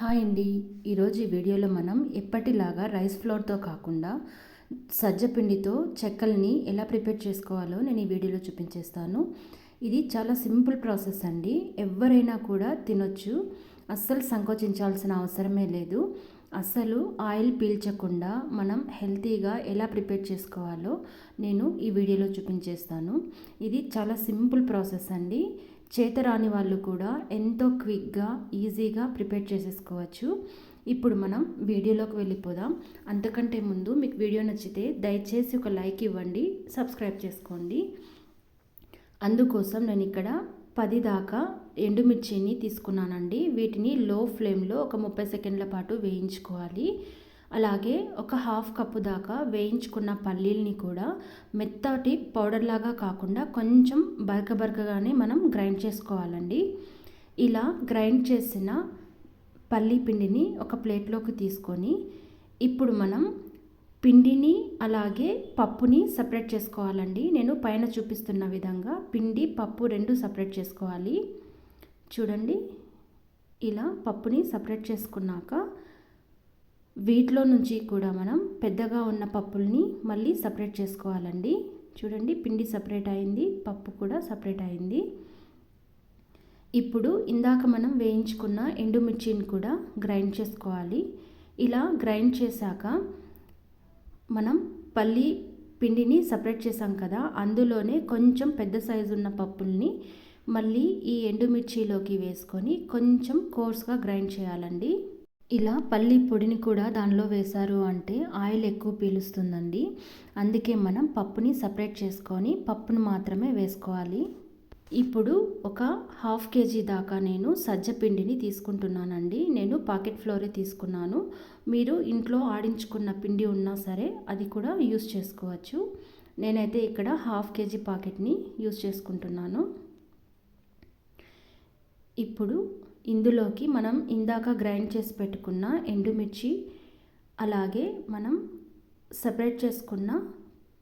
Hi అండి. ఈరోజు ఈ వీడియోలో మనం ఎప్పటిలాగా రైస్ ఫ్లోర్తో కాకుండా సజ్జపిండితో చెక్కల్ని ఎలా ప్రిపేర్ చేసుకోవాలో నేను ఈ వీడియోలో చూపించేస్తాను. ఇది చాలా సింపుల్ ప్రాసెస్ అండి. ఎవరైనా కూడా తినొచ్చు. అస్సలు సంకోచించాల్సిన అవసరమే లేదు. అస్సలు ఆయిల్ పీల్చకుండా మనం హెల్తీగా ఎలా ప్రిపేర్ చేసుకోవాలో నేను ఈ వీడియోలో చూపించేస్తాను. ఇది చాలా సింపుల్ ప్రాసెస్ అండి. చేతరాని వాళ్ళు కూడా ఎంతో క్విక్గా ఈజీగా ప్రిపేర్ చేసేసుకోవచ్చు. ఇప్పుడు మనం వీడియోలోకి వెళ్ళిపోదాం. అంతకంటే ముందు మీకు వీడియో నచ్చితే దయచేసి ఒక లైక్ ఇవ్వండి సబ్స్క్రైబ్ చేసుకోండి. అందుకోసం నేను ఇక్కడ పది దాకా ఎండుమిర్చిని తీసుకున్నానండి. వీటిని లో ఫ్లేమ్లో ఒక ముప్పై సెకండ్ల పాటు వేయించుకోవాలి. అలాగే ఒక హాఫ్ కప్పు దాకా వేయించుకున్న పల్లీల్ని కూడా మెత్తటి పౌడర్ లాగా కాకుండా కొంచెం బరక బరకగానే మనం గ్రైండ్ చేసుకోవాలండి. ఇలా గ్రైండ్ చేసిన పల్లీ పిండిని ఒక ప్లేట్లోకి తీసుకొని ఇప్పుడు మనం పిండిని అలాగే పప్పుని సపరేట్ చేసుకోవాలండి. నేను పైన చూపిస్తున్న విధంగా పిండి పప్పు రెండు సపరేట్ చేసుకోవాలి. చూడండి ఇలా పప్పుని సపరేట్ చేసుకున్నాక వీటిలో నుంచి కూడా మనం పెద్దగా ఉన్న పప్పుల్ని మళ్ళీ సపరేట్ చేసుకోవాలండి. చూడండి పిండి సపరేట్ అయింది పప్పు కూడా సపరేట్ అయింది. ఇప్పుడు ఇందాక మనం వేయించుకున్న ఎండుమిర్చిని కూడా గ్రైండ్ చేసుకోవాలి. ఇలా గ్రైండ్ చేశాక మనం పల్లి పిండిని సపరేట్ చేసాం కదా అందులోనే కొంచెం పెద్ద సైజు ఉన్న పప్పుల్ని మళ్ళీ ఈ ఎండుమిర్చిలోకి వేసుకొని కొంచెం కోర్స్గా గ్రైండ్ చేయాలండి. ఇలా పల్లి పొడిని కూడా దానిలో వేశారు అంటే ఆయిల్ ఎక్కువ పీలుస్తుందండి. అందుకే మనం పప్పుని సపరేట్ చేసుకొని పప్పును మాత్రమే వేసుకోవాలి. ఇప్పుడు ఒక హాఫ్ కేజీ దాకా నేను సజ్జ పిండిని తీసుకుంటున్నానండి. నేను పాకెట్ ఫ్లోరే తీసుకున్నాను. మీరు ఇంట్లో ఆడించుకున్న పిండి ఉన్నా సరే అది కూడా యూస్ చేసుకోవచ్చు. నేనైతే ఇక్కడ హాఫ్ కేజీ పాకెట్ని యూస్ చేసుకుంటున్నాను. ఇప్పుడు ఇందులోకి మనం ఇందాక గ్రైండ్ చేసి పెట్టుకున్న ఎండుమిర్చి అలాగే మనం సపరేట్ చేసుకున్న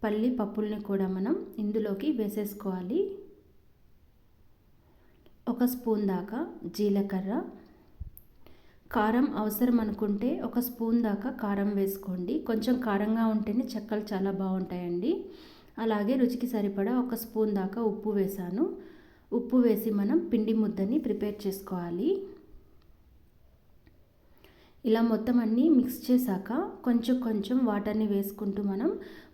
పల్లి పప్పుల్ని కూడా మనం ఇందులోకి వేసేసుకోవాలి. ఒక స్పూన్ దాకా జీలకర్ర. కారం అవసరం అనుకుంటే ఒక స్పూన్ దాకా కారం వేసుకోండి. కొంచెం కారంగా ఉంటేనే చెక్కలు చాలా బాగుంటాయండి. అలాగే రుచికి సరిపడా ఒక స్పూన్ దాకా ఉప్పు వేసాను. ఉప్పు వేసి మనం పిండి ముద్దని ప్రిపేర్ చేసుకోవాలి. ఇలా మొత్తం అన్నీ మిక్స్ చేశాక కొంచెం కొంచెం వాటర్ని వేసుకుంటూ మనం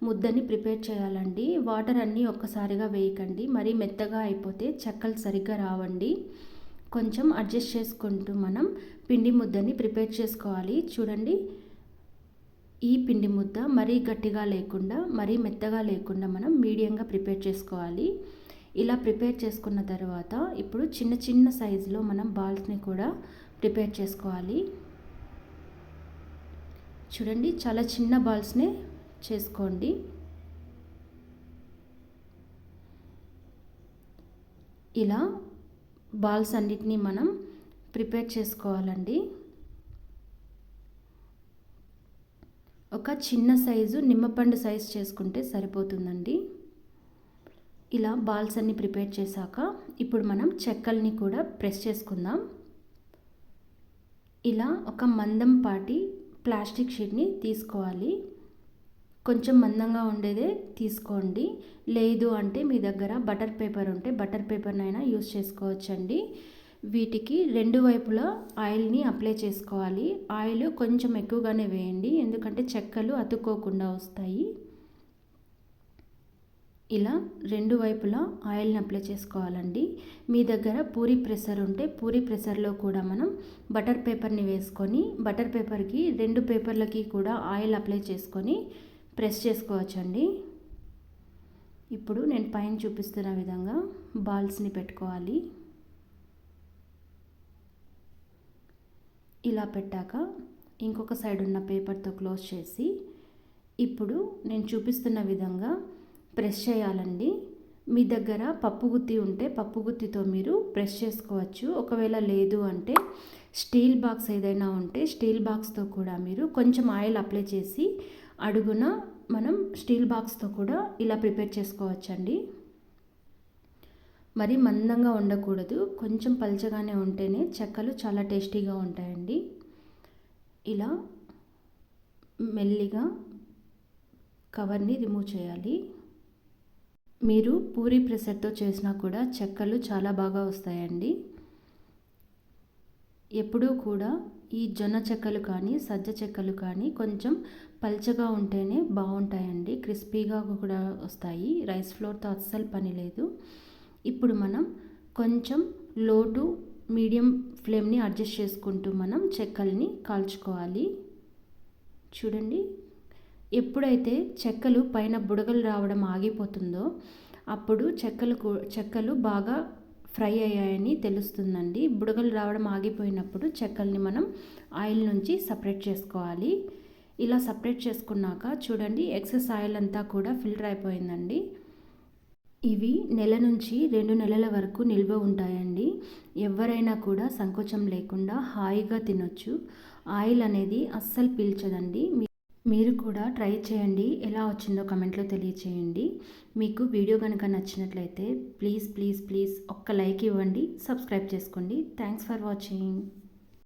ముద్దని ప్రిపేర్ చేయాలండి. వాటర్ అన్నీ ఒక్కసారిగా వేయకండి. మరీ మెత్తగా అయిపోతే చెక్కలు సరిగ్గా రావండి. కొంచెం అడ్జస్ట్ చేసుకుంటూ మనం పిండి ముద్దని ప్రిపేర్ చేసుకోవాలి. చూడండి. ఈ పిండి ముద్ద మరీ గట్టిగా లేకుండా మరీ మెత్తగా లేకుండా మనం మీడియంగా ప్రిపేర్ చేసుకోవాలి. ఇలా ప్రిపేర్ చేసుకున్న తర్వాత ఇప్పుడు చిన్న చిన్న సైజులో మనం బాల్స్ని కూడా ప్రిపేర్ చేసుకోవాలి. చూడండి చాలా చిన్న బాల్స్నే చేసుకోండి. ఇలా బాల్స్ అన్నిటినీ మనం ప్రిపేర్ చేసుకోవాలండి. ఒక చిన్న సైజు నిమ్మపండు సైజు చేసుకుంటే సరిపోతుందండి. ఇలా బాల్స్ అన్ని ప్రిపేర్ చేశాక ఇప్పుడు మనం చెక్కల్ని కూడా ప్రెస్ చేసుకుందాం. ఇలా ఒక మందం పాటి ప్లాస్టిక్ షీట్ని తీసుకోవాలి. కొంచెం మందంగా ఉండేదే తీసుకోండి. లేదు అంటే మీ దగ్గర బటర్ పేపర్ ఉంటే బటర్ పేపర్నైనా యూస్ చేసుకోవచ్చండి. వీటికి రెండు వైపులా ఆయిల్ని అప్లై చేసుకోవాలి. ఆయిల్ కొంచెం ఎక్కువగానే వేయండి. ఎందుకంటే చెక్కలు అతుక్కోకుండా వస్తాయి. ఇలా రెండు వైపులా ఆయిల్ని అప్లై చేసుకోవాలండి. మీ దగ్గర పూరి ప్రెషర్ ఉంటే పూరి ప్రెషర్లో కూడా మనం బటర్ పేపర్ని వేసుకొని బటర్ పేపర్కి రెండు పేపర్లకి కూడా ఆయిల్ అప్లై చేసుకొని ప్రెస్ చేసుకోవచ్చండి. ఇప్పుడు నేను పైన చూపిస్తున్న విధంగా బాల్స్ని పెట్టుకోవాలి. ఇలా పెట్టాక ఇంకొక సైడ్ ఉన్న పేపర్తో క్లోజ్ చేసి ఇప్పుడు నేను చూపిస్తున్న విధంగా ప్రెస్ చేయాలండి. మీ దగ్గర పప్పు గుత్తి ఉంటే పప్పు గుత్తితో మీరు ప్రెస్ చేసుకోవచ్చు. ఒకవేళ లేదు అంటే స్టీల్ బాక్స్ ఏదైనా ఉంటే స్టీల్ బాక్స్తో కూడా మీరు కొంచెం ఆయిల్ అప్లై చేసి అడుగున మనం స్టీల్ బాక్స్తో కూడా ఇలా ప్రిపేర్ చేసుకోవచ్చండి. మరి మందంగా ఉండకూడదు. కొంచెం పలచగానే ఉంటేనే చెక్కలు చాలా టేస్టీగా ఉంటాయండి. ఇలా మెల్లిగా కవర్ని రిమూవ్ చేయాలి. మీరు పూరి ప్రెషర్తో చేసినా కూడా చెక్కలు చాలా బాగా వస్తాయండి. ఎప్పుడూ కూడా ఈ జొన్న చెక్కలు కానీ సజ్జ చెక్కలు కానీ కొంచెం పల్చగా ఉంటేనే బాగుంటాయండి. క్రిస్పీగా కూడా వస్తాయి. రైస్ ఫ్లోర్తో అస్సలు పని లేదు. ఇప్పుడు మనం కొంచెం లో టు మీడియం ఫ్లేమ్ని అడ్జస్ట్ చేసుకుంటూ మనం చెక్కల్ని కాల్చుకోవాలి. చూడండి. ఎప్పుడైతే చెక్కలు పైన బుడగలు రావడం ఆగిపోతుందో అప్పుడు చెక్కలు చెక్కలు బాగా ఫ్రై అయ్యాయని తెలుస్తుందండి. బుడగలు రావడం ఆగిపోయినప్పుడు చెక్కల్ని మనం ఆయిల్ నుంచి సపరేట్ చేసుకోవాలి. ఇలా సపరేట్ చేసుకున్నాక చూడండి ఎక్సెస్ ఆయిల్ అంతా కూడా ఫిల్టర్ అయిపోయిందండి. ఇవి నెల నుంచి రెండు నెలల వరకు నిల్వ ఉంటాయండి. ఎవరైనా కూడా సంకోచం లేకుండా హాయిగా తినొచ్చు. ఆయిల్ అనేది అస్సలు పీల్చదండి. కూడా ట్రై చేయండి. ఎలా వచ్చిందో కమెంట్లో తెలియచేయండి. మీకు వీడియో కనుక నచ్చినట్లయితే ప్లీజ్ ప్లీజ్ ప్లీజ్ ఒక్క లైక్ ఇవ్వండి. సబ్స్క్రైబ్ చేసుకోండి. Thanks for watching.